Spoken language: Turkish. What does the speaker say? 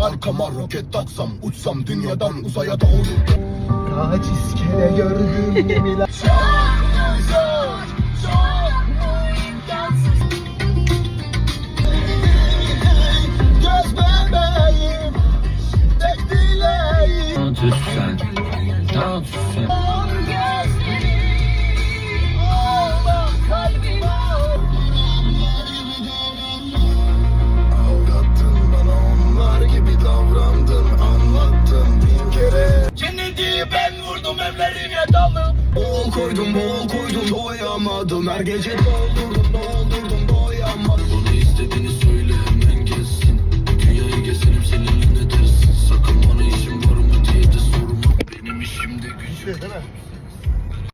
Arkama roket taksam Uçsam dünyadan uzaya doğru. Kaç iskele gördüm gemiler Tek dileğim. Düşsen, daha vurdum evlerine dalıp Bol koydum bol koydum doyamadım. Her gece doldurdum doldurdum doyamadım. Bana istediğini söyle hemen gelsin. Dünyayı gezelim seninle ne dersin. Sakın bana işim var mı diye de sorma. Benim işim de gücüm. Değil mi?